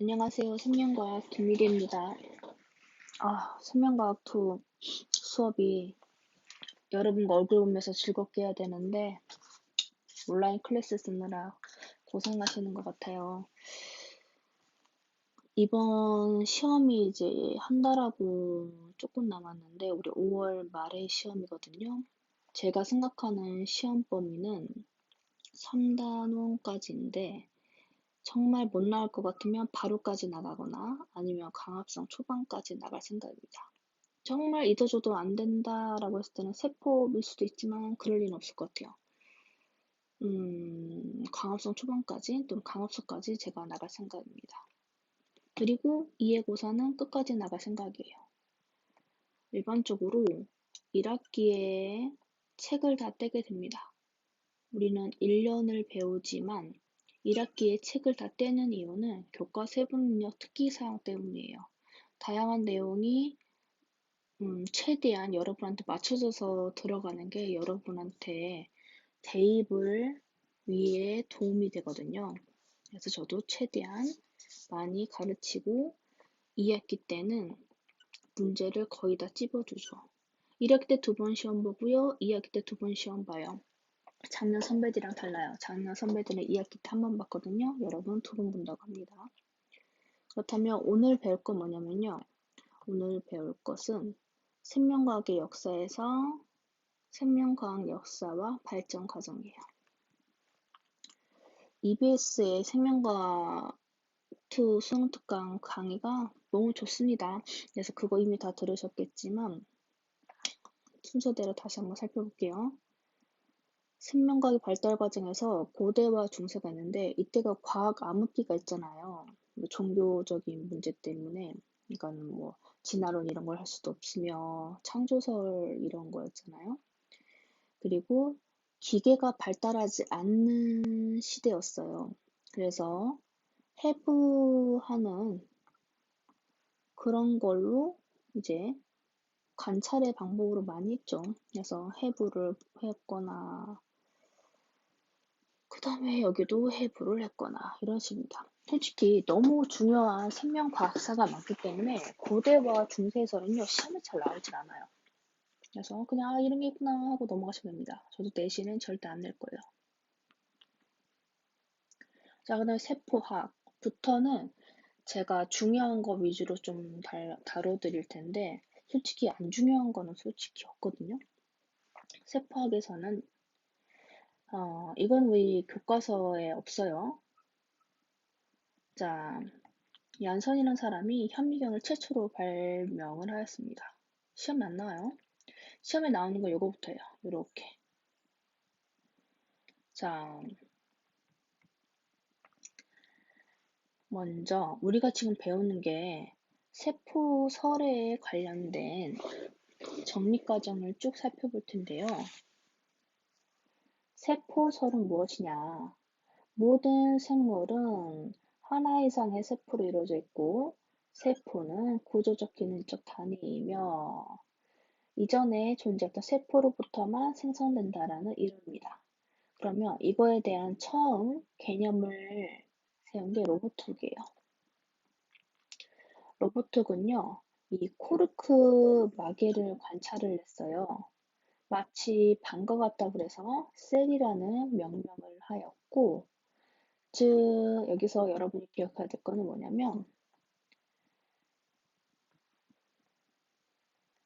안녕하세요. 생명과학 김미리입니다. 아, 생명과학 2 수업이 여러분과 얼굴 보면서 즐겁게 해야 되는데 온라인 클래스 쓰느라 고생하시는 것 같아요. 이번 시험이 이제 한 달하고 조금 남았는데 우리 5월 말에 시험이거든요. 제가 생각하는 시험 범위는 3단원까지인데 정말 못 나올 것 같으면 바로까지 나가거나 아니면 강압성 초반까지 나갈 생각입니다. 정말 잊어줘도 안 된다라고 했을 때는 세포일 수도 있지만 그럴 리는 없을 것 같아요. 음, 강압성 초반까지 또는 강압성까지 제가 나갈 생각입니다. 그리고 이해고사는 끝까지 나갈 생각이에요. 일반적으로 1학기에 책을 다 떼게 됩니다. 우리는 1년을 배우지만 1학기에 책을 다 떼는 이유는 교과 세분력 특기 사항 때문이에요. 다양한 내용이 음, 최대한 여러분한테 맞춰져서 들어가는 게 여러분한테 대입을 위해 도움이 되거든요. 그래서 저도 최대한 많이 가르치고 2학기 때는 문제를 거의 다 찝어주죠. 1학기 때 두 번 시험 보고요. 2학기 때 두 번 시험 봐요. 작년 선배들이랑 달라요. 작년 선배들은 2학기 때 한 번 봤거든요. 여러분 두 번 본다고 합니다. 그렇다면 오늘 배울 건 뭐냐면요. 오늘 배울 것은 생명과학의 역사에서 생명과학 역사와 발전 과정이에요. EBS의 생명과학 2 수능 특강 강의가 너무 좋습니다. 그래서 그거 이미 다 들으셨겠지만 순서대로 다시 한번 살펴볼게요. 생명과학의 발달 과정에서 고대와 중세가 있는데 이때가 과학 암흑기가 있잖아요. 뭐 종교적인 문제 때문에 그러니까는 뭐 진화론 이런 걸 할 수도 없으며 창조설 이런 거였잖아요. 그리고 기계가 발달하지 않는 시대였어요. 그래서 해부하는 그런 걸로 이제 관찰의 방법으로 많이 했죠. 그래서 해부를 했거나 그 다음에 여기도 해부를 했거나 이런 식입니다. 솔직히 너무 중요한 생명과학사가 많기 때문에 고대와 중세에서는요 시험에 잘 나오질 않아요. 그래서 그냥 아, 이런 게 있구나 하고 넘어가시면 됩니다. 저도 내신은 절대 안 낼 거예요. 자, 그 다음에 세포학부터는 제가 중요한 거 위주로 좀 다뤄드릴 텐데 솔직히 안 중요한 거는 솔직히 없거든요. 세포학에서는 어, 이건 우리 교과서에 없어요. 자, 얀선이라는 사람이 현미경을 최초로 발명을 하였습니다. 시험에 안 나와요. 시험에 나오는 건 요거부터예요. 요렇게. 자, 먼저 우리가 지금 배우는 게 세포 설에 관련된 정리 과정을 쭉 살펴볼 텐데요. 세포설은 무엇이냐? 모든 생물은 하나 이상의 세포로 이루어져 있고 세포는 구조적 기능적 단위이며 이전에 존재했던 세포로부터만 생성된다라는 이론입니다. 그러면 이거에 대한 처음 개념을 세운 게 로보톡이에요. 로보톡은요, 이 코르크 마개를 관찰을 했어요. 마치 방과 같다 그래서 셀이라는 명명을 하였고, 즉, 여기서 여러분이 기억해야 될 거는 뭐냐면,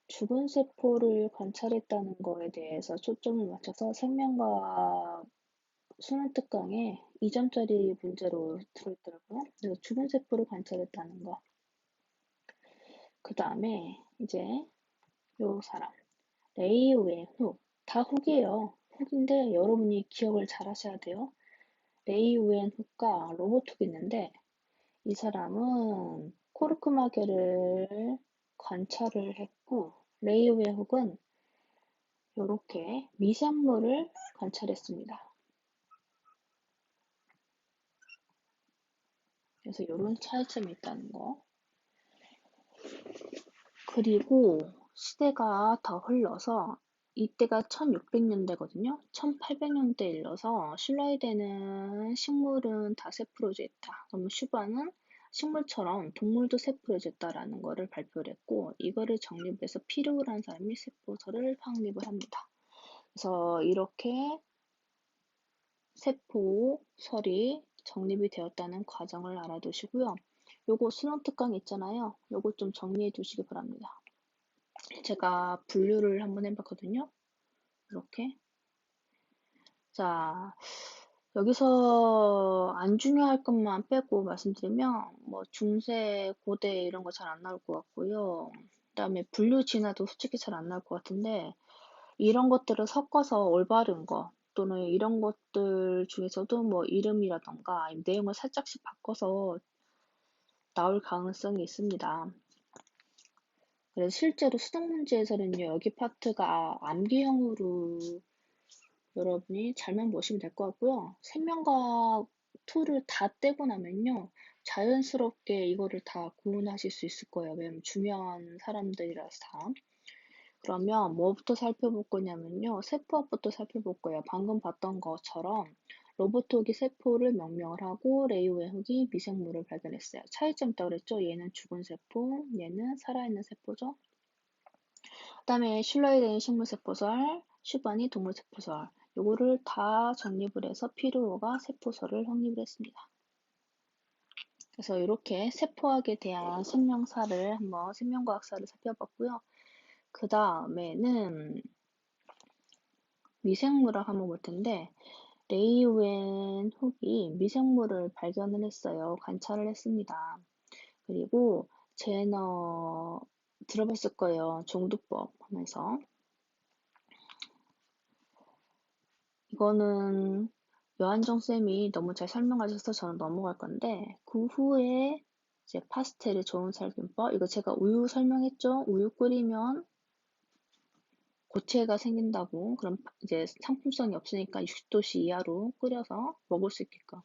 죽은 세포를 관찰했다는 거에 대해서 초점을 맞춰서 생명과 수능 특강에 2점짜리 문제로 들어있더라고요. 그래서 죽은 세포를 관찰했다는 거. 그 다음에 이제 요 사람. 레이우의 훅. 다 훅이에요. 훅인데 여러분이 기억을 잘 하셔야 돼요. 레이우엔 훅과 로보톡이 있는데 이 사람은 코르크 마개를 관찰을 했고 레이우의 훅은 이렇게 미생물을 관찰했습니다. 그래서 이런 차이점이 있다는 거. 그리고 시대가 더 흘러서 이때가 1600년대거든요. 1800년대에 일러서 신라이되는 식물은 다 세프로제타, 그럼 슈바는 식물처럼 동물도 세포를 줬다라는 것을 발표를 했고 이거를 정립해서 한 사람이 세포서를 확립을 합니다. 그래서 이렇게 세포설이 정립이 되었다는 과정을 알아두시고요. 요거 수능 특강 있잖아요. 요거 좀 정리해 두시기 바랍니다. 제가 분류를 한번 해봤거든요. 이렇게. 자, 여기서 안 중요할 것만 빼고 말씀드리면 뭐 중세, 고대 이런 거 잘 안 나올 것 같고요. 그 다음에 분류 진화도 솔직히 잘 안 나올 것 같은데 이런 것들을 섞어서 올바른 거 또는 이런 것들 중에서도 뭐 이름이라던가 내용을 살짝씩 바꿔서 나올 가능성이 있습니다. 그래서 실제로 수능 문제에서는요, 여기 파트가 암기형으로 여러분이 잘만 보시면 될 것 같고요. 생명과학 2를 다 떼고 나면요, 자연스럽게 이거를 다 구분하실 수 있을 거예요. 왜냐면 중요한 사람들이라서 다. 그러면 뭐부터 살펴볼 거냐면요. 세포학부터 살펴볼 거예요. 방금 봤던 것처럼 로보톡이 세포를 명명을 하고 레이오의 흑이 미생물을 발견했어요. 차이점 있다고 그랬죠? 얘는 죽은 세포, 얘는 살아있는 세포죠. 그 다음에 대한 식물세포설, 슈반이 동물세포설. 요거를 다 정립을 해서 피르오가 세포설을 확립을 했습니다. 그래서 이렇게 세포학에 대한 생명사를 한번 생명과학사를 살펴봤고요. 그 다음에는 미생물을 한번 볼 텐데 레이우엔 훅이 미생물을 발견을 했어요. 관찰을 했습니다. 그리고 제너 들어봤을 거예요. 종두법 하면서 이거는 여한정 쌤이 너무 잘 설명하셔서 저는 넘어갈 건데 그 후에 이제 파스텔의 좋은 살균법 이거 제가 우유 설명했죠. 우유 끓이면 고체가 생긴다고 그럼 이제 상품성이 없으니까 60도씨 이하로 끓여서 먹을 수 있게끔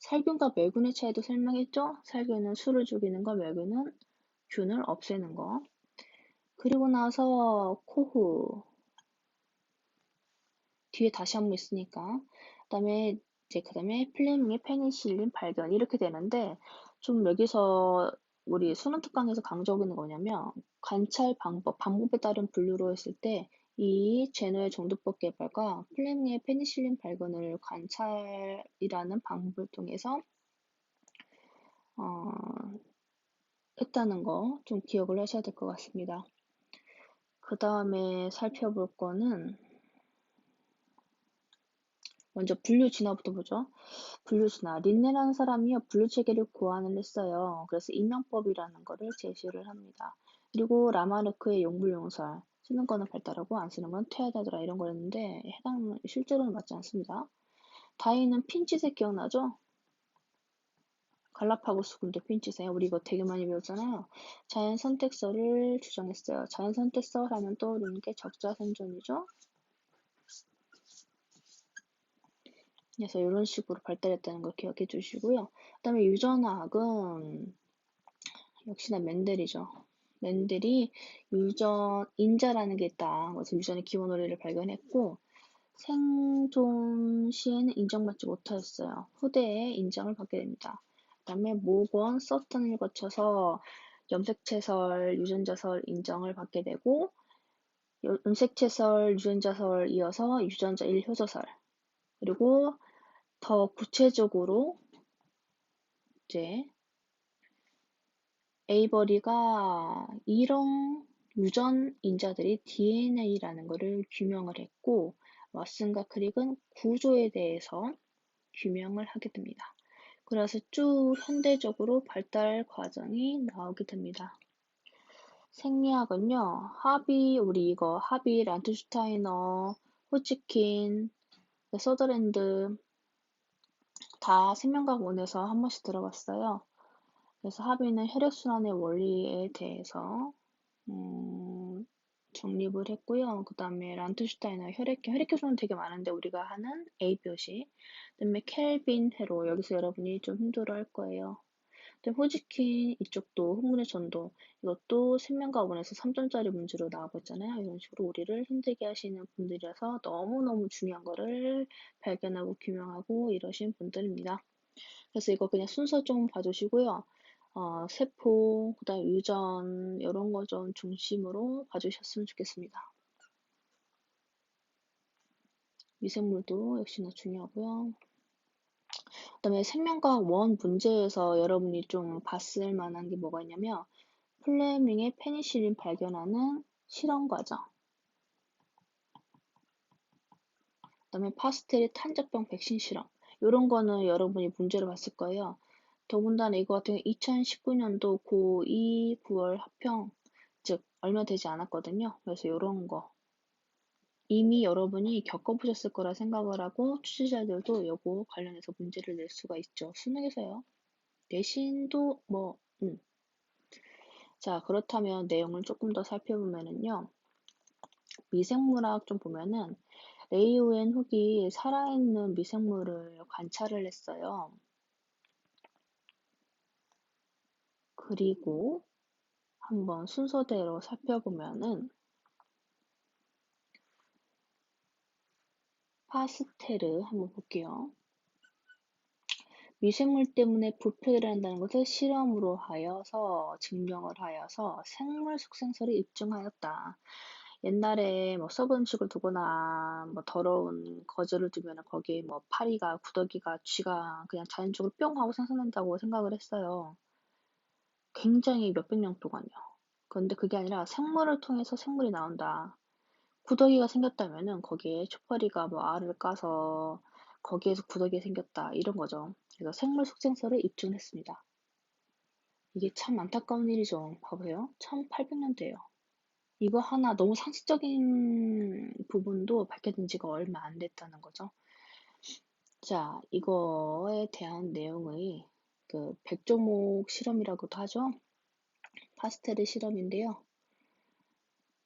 살균과 멸균의 차이도 설명했죠? 살균은 술을 죽이는 거, 멸균은 균을 없애는 거. 그리고 나서 코후 뒤에 다시 한 번 있으니까 그다음에 이제 그다음에 플레밍의 페니실린 발견 이렇게 되는데 좀 여기서 우리 수능 특강에서 강조하고 있는 거냐면 관찰 방법, 방법에 따른 분류로 했을 때 이 제너의 정도법 개발과 플레밍의 페니실린 발견을 관찰이라는 방법을 통해서 어, 했다는 거 좀 기억을 하셔야 될 것 같습니다. 그 다음에 살펴볼 거는 먼저 분류 진화부터 보죠. 분류 진화. 린네라는 사람이요 분류 체계를 고안을 했어요. 그래서 인명법이라는 것을 제시를 합니다. 그리고 라마르크의 용불용설. 쓰는 거는 발달하고 안 쓰는 건 퇴하다더라 이런 거였는데 해당 실제로는 맞지 않습니다. 다이는 핀치색 기억나죠? 갈라파고스 군대 핀치색 우리 이거 되게 많이 배웠잖아요. 자연 선택설을 주장했어요. 자연 선택설 하면 떠오르는 게 적자 생존이죠. 그래서 이런 식으로 발달했다는 걸 기억해 주시고요. 그 다음에 유전학은 역시나 맨델이죠. 맨들이 유전, 인자라는 게 있다. 그래서 유전의 기본 원리를 발견했고, 생존 시에는 인정받지 못하였어요. 후대에 인정을 받게 됩니다. 그 다음에 모건, 서턴을 거쳐서 염색체설, 유전자설 인정을 받게 되고, 염색체설, 유전자설 이어서 유전자 1효소설. 그리고 더 구체적으로 이제 에이버리가 이런 유전 인자들이 DNA라는 것을 규명을 했고 왓슨과 크릭은 구조에 대해서 규명을 하게 됩니다. 그래서 쭉 현대적으로 발달 과정이 나오게 됩니다. 생리학은요, 하비, 우리 이거 하비, 란트슈타이너, 호치킨, 서더랜드 다 생명과학 원에서 한 번씩 들어봤어요. 그래서 합의는 혈액순환의 원리에 대해서 음, 정립을 했고요. 그 다음에 란트슈타이너 혈액형, 혈액형은 되게 많은데 우리가 하는 A표시. 그 다음에 켈빈 회로, 여기서 여러분이 좀 힘들어 할 거예요. 호지킨 이쪽도 흥분의 전도 이것도 생명과학원에서 3점짜리 문제로 나와고 있잖아요. 이런 식으로 우리를 힘들게 하시는 분들이라서 너무너무 중요한 거를 발견하고 규명하고 이러신 분들입니다. 그래서 이거 그냥 순서 좀 봐주시고요. 어, 세포, 그다음 유전 이런 거 좀 중심으로 봐주셨으면 좋겠습니다. 미생물도 역시나 중요하고요. 그다음에 생명과학 원 문제에서 여러분이 좀 봤을 만한 게 뭐가 있냐면 플레밍의 페니실린 발견하는 실험 과정. 그다음에 파스텔의 탄저병 백신 실험. 이런 거는 여러분이 문제로 봤을 거예요. 더군다나 이거 같은 경우 2019년도 고2 9월 합평, 즉 얼마 되지 않았거든요. 그래서 이런 거 이미 여러분이 겪어보셨을 거라 생각을 하고 취재자들도 요거 관련해서 문제를 낼 수가 있죠. 수능에서요. 내신도 뭐, 음. 자, 그렇다면 내용을 조금 더 살펴보면은요. 미생물학 좀 보면은 레이오엔 훅이 살아있는 미생물을 관찰을 했어요. 그리고 한번 순서대로 살펴보면은 파스테르 한번 볼게요. 미생물 때문에 부패를 한다는 것을 실험으로 하여서 증명을 하여서 생물 숙생설을 입증하였다. 옛날에 뭐 썩은 음식을 두거나 뭐 더러운 거즈를 두면 거기에 뭐 파리가 구더기가 쥐가 그냥 자연적으로 뿅 하고 생성된다고 생각을 했어요. 굉장히 몇백 년 동안요. 그런데 그게 아니라 생물을 통해서 생물이 나온다. 구더기가 생겼다면은 거기에 초파리가 뭐 알을 까서 거기에서 구더기가 생겼다 이런 거죠. 그래서 생물 숙생설을 입증했습니다. 이게 참 안타까운 일이죠. 봐보세요. 1800년대예요. 이거 하나 너무 상식적인 부분도 밝혀진 지가 얼마 안 됐다는 거죠. 자, 이거에 대한 내용의 그 백조목 실험이라고도 하죠. 파스텔의 실험인데요.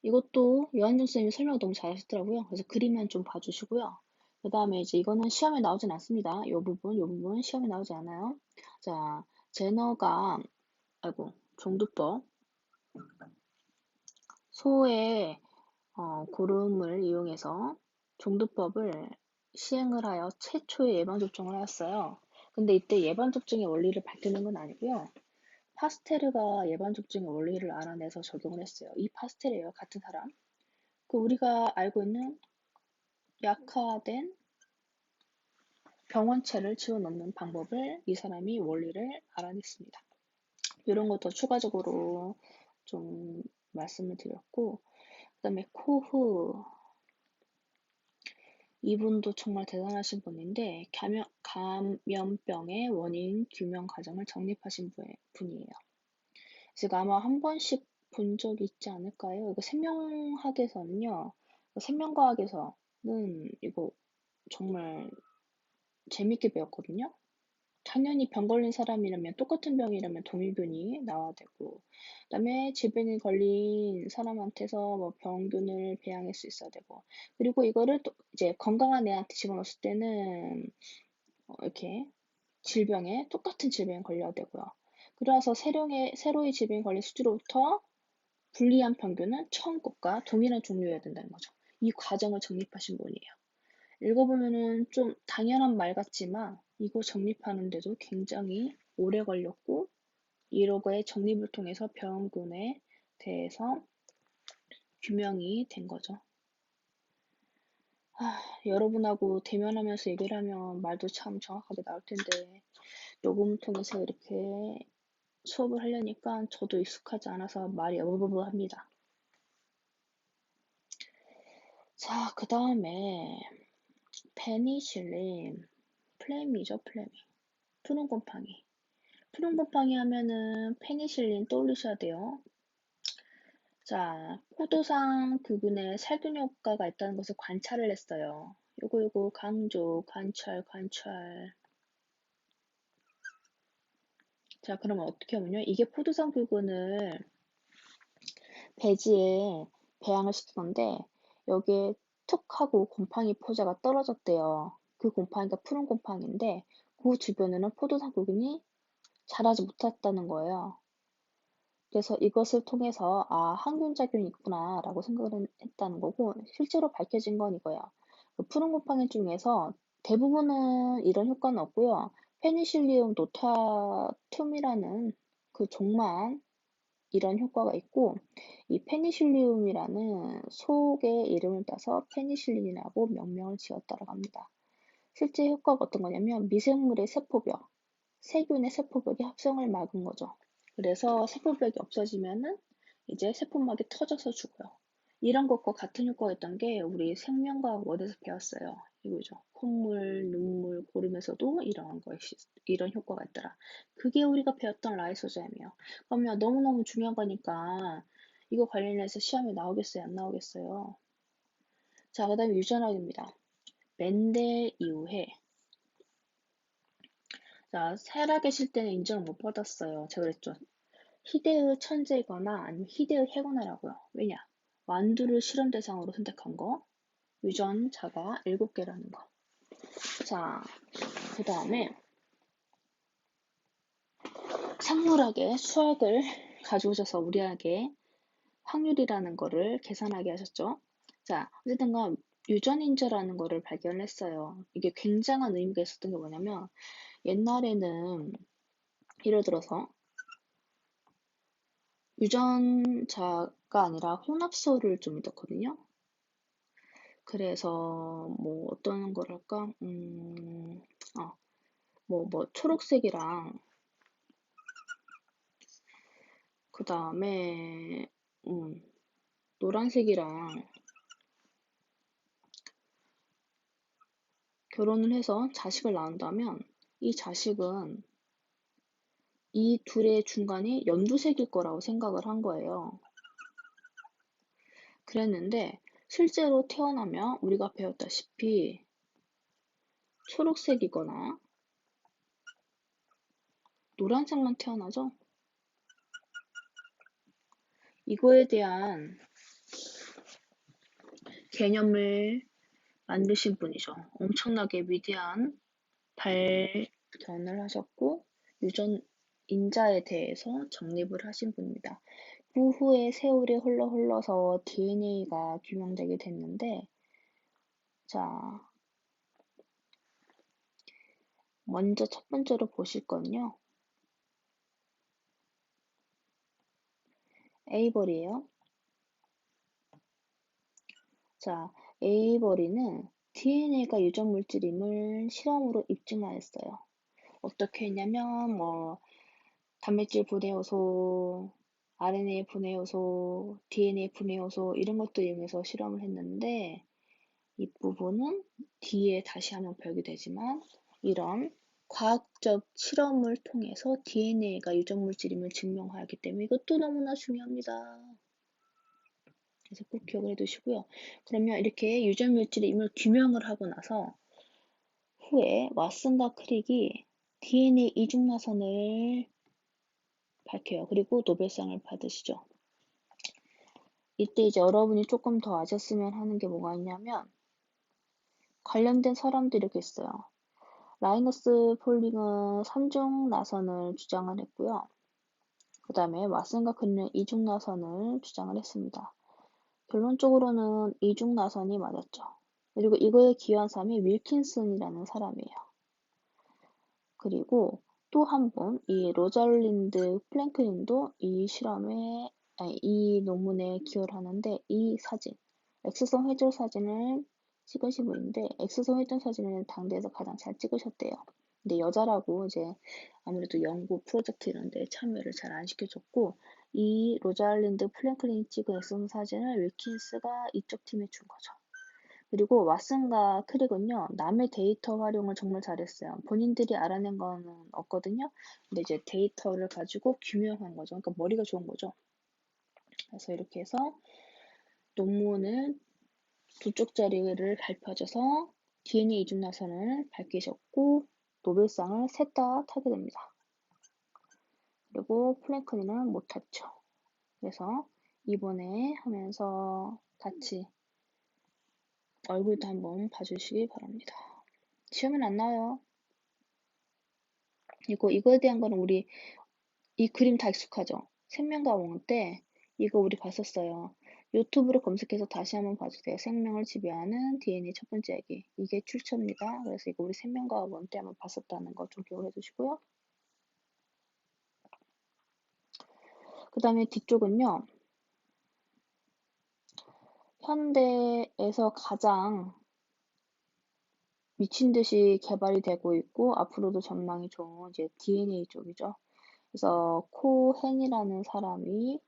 이것도 여한정 선생님이 설명을 너무 잘 하셨더라고요. 그래서 그림만 좀 봐주시고요. 그 다음에 이제 이거는 시험에 나오진 않습니다. 이 부분, 이 부분 시험에 나오지 않아요. 자, 제너가, 아이고, 종두법. 소의 어, 고름을 이용해서 종두법을 시행을 하여 최초의 예방접종을 하였어요. 근데 이때 예방 접종의 원리를 밝히는 건 아니고요. 파스테르가 예방 접종의 원리를 알아내서 적용을 했어요. 이 파스테르예요. 같은 사람. 그 우리가 알고 있는 약화된 병원체를 집어넣는 방법을 이 사람이 원리를 알아냈습니다. 이런 거 더 추가적으로 좀 말씀을 드렸고, 그 다음에 코흐. 이분도 정말 대단하신 분인데, 감염, 감염병의 원인 규명 과정을 정립하신 분이에요. 제가 아마 한 번씩 본 적이 있지 않을까요? 이거 생명학에서는요, 생명과학에서는 이거 정말 재밌게 배웠거든요. 당연히 병 걸린 사람이라면 똑같은 병이라면 동일균이 나와야 되고 그다음에 질병에 걸린 사람한테서 뭐 병균을 배양할 수 있어야 되고 그리고 이거를 또 이제 건강한 애한테 집어넣었을 때는 어 이렇게 질병에 똑같은 질병에 걸려야 되고요. 그래서 새로의 새로의 질병에 걸린 수지로부터 불리한 병균은 처음 것과 동일한 종류여야 된다는 거죠. 이 과정을 정립하신 분이에요. 읽어보면은 좀 당연한 말 같지만 이거 정립하는데도 굉장히 오래 걸렸고 이러거의 정립을 통해서 병균에 대해서 규명이 된 거죠. 아, 여러분하고 대면하면서 얘기를 하면 말도 참 정확하게 나올 텐데 녹음 통해서 이렇게 수업을 하려니까 저도 익숙하지 않아서 말이 어버버합니다. 자, 그 다음에 페니실린, 플레미죠, 플레미. 푸른 곰팡이. 푸른 곰팡이 하면은 페니실린 떠올리셔야 돼요. 자, 포도상 부분에 살균 효과가 있다는 것을 관찰을 했어요. 요거 요거 강조, 관찰, 관찰. 자, 그러면 어떻게 하면요? 이게 포도상 부분을 배지에 배양을 시키는데 여기에 툭 하고 곰팡이 포자가 떨어졌대요. 그 곰팡이가 푸른 곰팡이인데 그 주변에는 포도상 부분이 자라지 못했다는 거예요. 그래서 이것을 통해서 아 항균작용이 있구나 라고 생각을 했다는 거고 실제로 밝혀진 건 이거예요. 그 푸른 곰팡이 중에서 대부분은 이런 효과는 없고요. 페니실리움 노타툼이라는 그 종만 이런 효과가 있고 이 페니실리움이라는 속의 이름을 따서 페니실린이라고 명명을 지었다고 합니다. 실제 효과가 어떤 거냐면 미생물의 세포벽, 세균의 세포벽의 합성을 막은 거죠. 그래서 세포벽이 없어지면은 이제 세포막이 터져서 죽어요. 이런 것과 같은 효과가 있던 게 우리 생명과학 원에서 배웠어요. 이거죠. 콧물, 눈물 고름에서도 이런 것이 이런 효과가 있더라. 그게 우리가 배웠던 라이소잼이에요. 그러면 너무너무 중요한 거니까 이거 관련해서 시험에 나오겠어요? 안 나오겠어요? 자, 그 다음에 유전학입니다. 멘델 이후에 자, 살아 계실 때는 인정을 못 받았어요. 제가 그랬죠. 희대의 천재거나 아니면 희대의 해고나라고요. 왜냐? 완두를 실험 대상으로 선택한 거, 유전자가 7개라는 거. 자, 그 다음에 생물학의 수학을 가져오셔서 우리에게 확률이라는 거를 계산하게 하셨죠. 자, 어쨌든 간 유전인자라는 거를 발견했어요. 이게 굉장한 의미가 있었던 게 뭐냐면 옛날에는 예를 들어서 유전자가 아니라 혼합소를 좀 믿었거든요. 그래서 뭐 어떤 걸 할까? 음, 어, 뭐, 뭐 초록색이랑 그 다음에 음, 노란색이랑 결혼을 해서 자식을 낳는다면 이 자식은 이 둘의 중간이 연두색일 거라고 생각을 한 거예요. 그랬는데 실제로 태어나면 우리가 배웠다시피 초록색이거나 노란색만 태어나죠? 이거에 대한 개념을 만드신 분이죠. 엄청나게 위대한 발견을 하셨고 유전 인자에 대해서 정립을 하신 분입니다. 그 후에 세월이 흘러 흘러서 DNA가 규명되게 됐는데 자 먼저 첫 번째로 보실 건요. 에이버리예요. 자, 에이버리는 DNA가 유전 물질임을 실험으로 입증하였어요. 어떻게 했냐면 뭐 단백질 분해 요소, RNA 분해 요소, DNA 분해 요소 이런 것들 이용해서 실험을 했는데 이 부분은 뒤에 다시 한번 배우게 되지만 이런 과학적 실험을 통해서 DNA가 유전 물질임을 증명하였기 때문에 이것도 너무나 중요합니다. 그래서 꼭 기억을 해두시고요. 그러면 이렇게 유전 물질임을 규명을 하고 나서 후에 왓슨과 크릭이 DNA 이중 나선을 밝혀요. 그리고 노벨상을 받으시죠. 이때 이제 여러분이 조금 더 아셨으면 하는 게 뭐가 있냐면 관련된 사람들이 이렇게 있어요. 라이너스 폴링은 3중 나선을 주장을 했고요. 그 다음에 왓슨과 크릭은 2중 나선을 주장을 했습니다. 결론적으로는 2중 나선이 맞았죠. 그리고 이거에 기여한 사람이 윌킨슨이라는 사람이에요. 그리고 또 한 번 이 로잘린드 플랭클린도 이 실험에 아니, 이 논문에 기여를 하는데 이 사진 X선 회전 사진을 찍으신 분인데 X선 회전 사진을 당대에서 가장 잘 찍으셨대요. 근데 여자라고 이제 아무래도 연구 프로젝트 이런 데 참여를 잘 안 시켜줬고 이 로잘린드 플랭클린이 찍은 X선 사진을 윌킨스가 이쪽 팀에 준 거죠. 그리고 왓슨과 크릭은요, 남의 데이터 활용을 정말 잘했어요. 본인들이 알아낸 건 없거든요. 근데 이제 데이터를 가지고 규명한 거죠. 그러니까 머리가 좋은 거죠. 그래서 이렇게 해서 논문을 두 쪽짜리를 발표하셔서 DNA 이중 나선을 밝히셨고 노벨상을 셋 다 타게 됩니다. 그리고 플랭클린은 못 탔죠. 그래서 이번에 하면서 같이 얼굴도 한번 봐주시기 바랍니다. 시험은 안 나와요. 이거, 이거에 대한 거는 우리 이 그림 다 익숙하죠? 생명과 원어 때 이거 우리 봤었어요. 유튜브로 검색해서 다시 한번 봐주세요. 생명을 지배하는 DNA 첫 번째 얘기. 이게 출처입니다. 그래서 이거 우리 생명과 원때 한번 봤었다는 거 좀 기억해 두시고요. 그 다음에 뒤쪽은요. 현대에서 가장 미친 듯이 개발이 되고 있고 앞으로도 전망이 좋은 이제 DNA 쪽이죠. 그래서 코헨이라는 사람이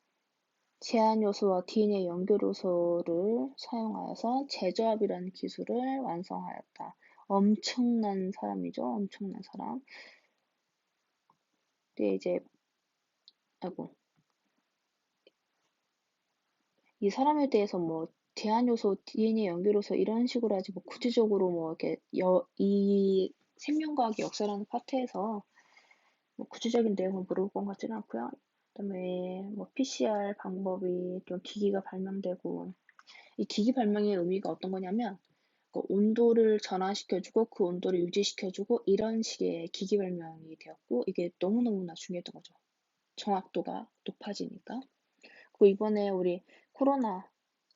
제한 요소와 DNA 연결 요소를 사용하여서 재조합이라는 기술을 완성하였다. 엄청난 사람이죠. 엄청난 사람. 근데 이제 아이고 이 사람에 대해서 뭐 제한 요소, DNA 연결 요소 이런 식으로 하지 뭐 구체적으로 뭐 이렇게 여, 이 생명과학 역사라는 파트에서 뭐 구체적인 내용을 물어볼 것 같지는 않고요. 그다음에 뭐 PCR 방법이 좀 기기가 발명되고 이 기기 발명의 의미가 어떤 거냐면 그 온도를 전환시켜주고 그 온도를 유지시켜주고 이런 식의 기기 발명이 되었고 이게 너무너무나 중요했던 거죠. 정확도가 높아지니까. 그리고 이번에 우리 코로나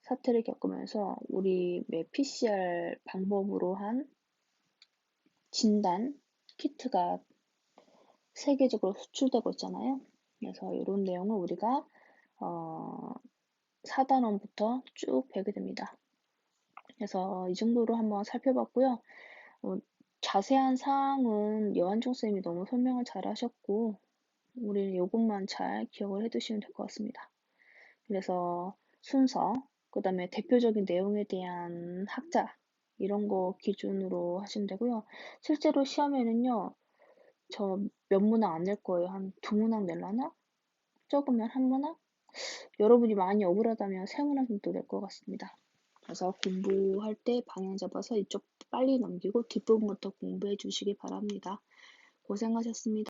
사태를 겪으면서 우리 PCR 방법으로 한 진단 키트가 세계적으로 수출되고 있잖아요. 그래서 이런 내용을 우리가 어, 4단원부터 쭉 배우게 됩니다. 그래서 이 정도로 한번 살펴봤고요. 어, 자세한 사항은 여한종 쌤이 너무 설명을 잘 하셨고 우리는 이것만 잘 기억을 해두시면 될 것 같습니다. 그래서 순서, 그 다음에 대표적인 내용에 대한 학자 이런 거 기준으로 하시면 되고요. 실제로 시험에는요. 저 몇 문항 안 낼 거예요. 한 두 문항 낼라나? 적으면 한 문항? 여러분이 많이 억울하다면 세 문항 정도 낼 것 같습니다. 그래서 공부할 때 방향 잡아서 이쪽 빨리 넘기고 뒷부분부터 공부해 주시기 바랍니다. 고생하셨습니다.